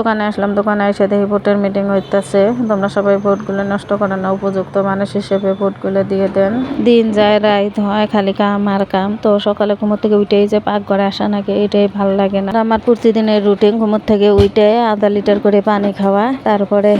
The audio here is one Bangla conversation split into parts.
দোকানে আসলাম, দোকানে এসে দেখি ভোটের মিটিং হইতেছে। তোমরা সবাই ভোটগুলো নষ্ট করেন না, উপযুক্ত মানুষ হিসেবে ভোটগুলো দিয়ে দেন। দিন যায়, রাত হয়, খালি কাম আর কাম। তো সকালে ঘুমোর থেকে উঠেই যে পাক করে আসা নাকি, এটাই ভালো লাগে না। আমার প্রতিদিনের রুটিন ঘুমোর থেকে উঠে আধা লিটার করে পানি খাওয়া, তারপরে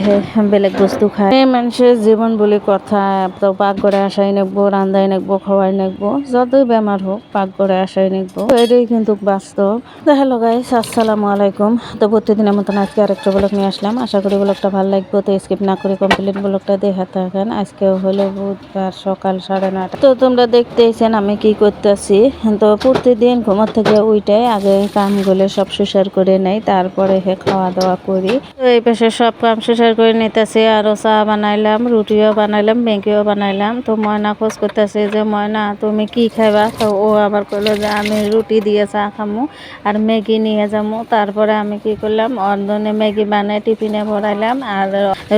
বেলেগ বস্তু খায় এই মানুষের জীবন বলে কথা, তো পাক করে আসাই নেকবো রান্দাই নেকবো, খাওয়াই নেকবো, যতই বেমার হোক পাক করে আসাই নেকবো। তো এটাই কিন্তু বাস্তব। হ্যালো গাইস আসসালামু আলাইকুম। তো প্রতিদিনের মতন আজকে আরেকটা ব্লগ নিয়ে আসলাম। আশা করি ব্লগটা ভালো লাগবে। তো স্কিপ না করে কমপ্লিট ব্লগটা দেখে থাকেন। আজকে হলো বুধবার সকাল সাড়ে নটা তো তোমরা দেখতেছেন আমি কি করতেছি। তো প্রতিদিন ঘুমার থেকে উইটে আগে কামগুলো সব সুসার করে নেই। তারপরে হে খাওয়া দাওয়া করি। তো এই পাশে সব কাম সুসার করে নিতেছি। আরও চা বানাইলাম, রুটিও বানাইলাম, ম্যাগিও বানাইলাম। তো ময়না খোঁজ করতেছে যে, ময়না, তুমি কি খাইবা? তো ও আবার কইলো যে, আমি রুটি দিয়ে চা খামু আর ম্যাগি নিয়ে যাব তারপরে আমি কি করলাম অর্ধনে ম্যাগি বানাই টিফিনে ভরাইলাম আর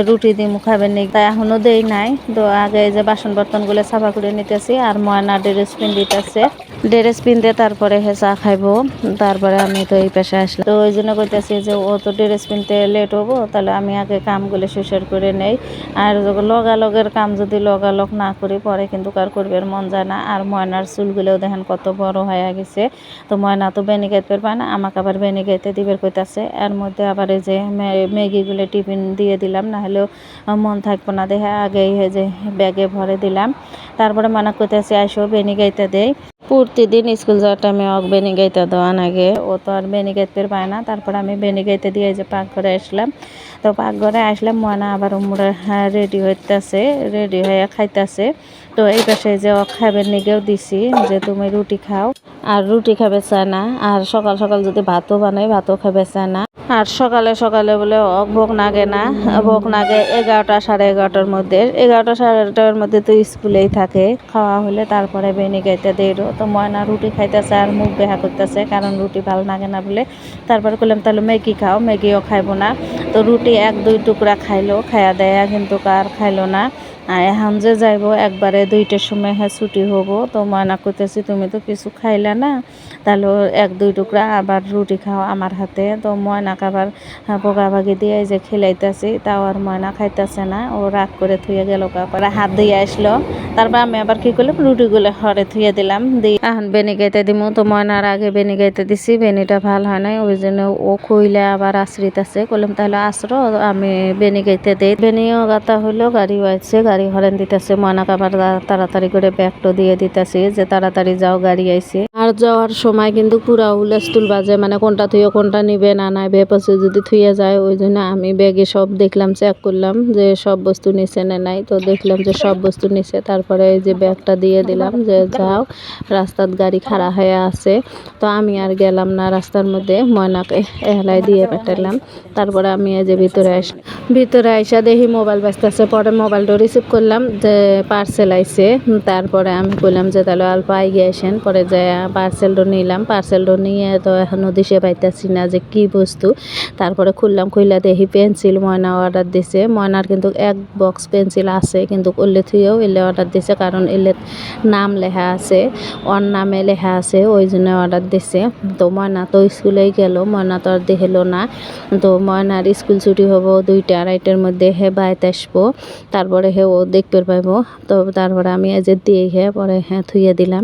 রুটি দিয়ে খাবে নি। তা এখনও দেই নাই। তো আগে যে বাসন বর্তনগুলো সাফা করে নিতেছি আর ময়না ড্রেস পিন দিতেছে। ড্রেস দিয়ে তারপরে হে চা খাইবো। তারপরে আমি তো এই পেশে আসলাম। তো ওই জন্য কইতেছি যে ও তো ড্রেস পিনতে লেট হব, তাহলে আমি আগে কামগুলো শেষের করে নেই। আর লগালগের কাম যদি লগালগ না করি, পরে কিন্তু কার করবে? মন যায় না। আর ময়নার চুলগুলোও দেখেন কত বড় হয়ে গেছে। তো ময়না তো বেনি গাইতে পারবে না, আমাকে আবার বেনি গাইতে দিবের কইতাছে। এর মধ্যে আবার এই যে ম্যাগিগুলো টিফিন দিয়ে দিলাম না হলেও মন থাকব না। দেখে আগেই যে ব্যাগে ভরে দিলাম। তারপরে মনে করতেছি আসো বেনি গাইতে দেই। প্রতিদিন স্কুল যাওয়ার টাইমে অক বেনি গাইতে দেওয়া আগে ও তো আর বেনি গাইতে পায় না। তারপর আমি বেনি গাইতে দিয়ে যে পাক করে আসলাম। তো পাক ঘরে আসলাম, ময়না আবার উমরা রেডি হইতেছে, রেডি হয়ে খাইতেছে। তো এই পাশে যে ও খাবেন নিগেও দিছি যে, তুমি রুটি খাও। আর রুটি খাবে চায় না আর সকাল সকাল যদি ভাতও বানাই ভাতও খাবে চায় না আর সকালে সকালে বলে ভোগ নাগে না, ভোগ নাগে এগারোটা সাড়ে এগারোটার মধ্যে। এগারোটা সাড়ে এগারোটার মধ্যে তো স্কুলেই থাকে, খাওয়া হলে তারপরে বেনি গাইতে দেরো তো ময়না রুটি খাইতেছে আর মুখ বেহা করতেছে, কারণ রুটি ভালো লাগে না বলে। তারপরে করলাম তাহলে ম্যাগি খাও, ম্যাগিও খাইবো না। তো রুটি এক দুই টুকরা খাইলো, খাইয়া দেয়া কিন্তু কার খাইলো না। আর এখন যে যাইব, একবারে দুইটার সময় হ্যাঁ ছুটি হব। তো ময়না করতেছি তুমি তো কিছু খাইলা না, তাহলে এক দুই টুকরা আবার রুটি খাও আমার হাতে। তো ময়নাকে আবার পোকাভাগি দিয়ে যে খেলাইতেছি, তাও আর ময়না খাইতেছে না। ও রাগ করে থুয়ে গেল তারপরে হাত দিয়ে আসলো। তারপর আমি আবার কি করলাম, রুটিগুলো হরে থুয়ে দিলাম, দিয়ে এখন বেনি গাইতে দিমু। তো ময়নার আগে বেনি গাইতে দিছি, বেনিটা ভালো হয় নাই, ওই জন্য ও কইলে আবার আশ্রিত আছে। করলাম তাহলে আসরো আমি বেনি গাইতে দিই। বেনিও গাতা হইল, গাড়ি আসছে গাড়ি হরেন দিতেছে ময়নাকে আবার তাড়াতাড়ি করে ব্যাগটো দিয়ে দিতেছে যে তাড়াতাড়ি যাও, গাড়ি আইছে। আর যাওয়ার সময় কিন্তু পুরা হুলস্থুল বাজে মানে কোনটা থুয়ে কোনটা নিবে না, নাই বেপাসে যদি থুয়ে যায়, ওই জন্য আমি ব্যাগে সব দেখলাম চেক করলাম যে সব বস্তু নিচে না নাই, তো দেখলাম যে সব বস্তু নিচে তারপরে এই যে ব্যাগটা দিয়ে দিলাম যে যাও, রাস্তার গাড়ি খাড়া হয়ে আছে, তো আমি আর গেলাম না রাস্তার মধ্যে, ময়নাকে এহলাই দিয়ে পাঠালাম, তারপরে আমি এই যে ভিতরে আস ভিতরে আইসা দেখি মোবাইল ব্যস্ত আছে, পরে মোবাইল মোবাইলটা রিসিভ করলাম যে পার্সেল আইসে তারপরে আমি বললাম যে তাহলে অল্প আগে আসেন, পরে যে পার্সেলটা নিলাম পার্সেলটা নিয়ে তো এখনও দিশে পাইতেছি না যে কি বস্তু। তারপরে খুললাম খুললা দেখি পেন্সিল ময়না অর্ডার দিছে। ময়নার কিন্তু এক বক্স পেন্সিল আছে, কিন্তু উল্লে থুয়েও এলে অর্ডার দিছে, কারণ এলে নাম লেখা আছে, ওর নামে লেখা আছে, ওই জন্য অর্ডার দিছে। তো ময়না তো স্কুলেই গেল, ময়না তো আর দেখল না। তো ময়নার স্কুল ছুটি হব দুইটা, আড়াইটার মধ্যে হে বাইতে আসব। তারপরে হে দেখতে পাইবো। তো তারপরে আমি এই যে দিয়ে পরে হ্যাঁ থুইয়ে দিলাম।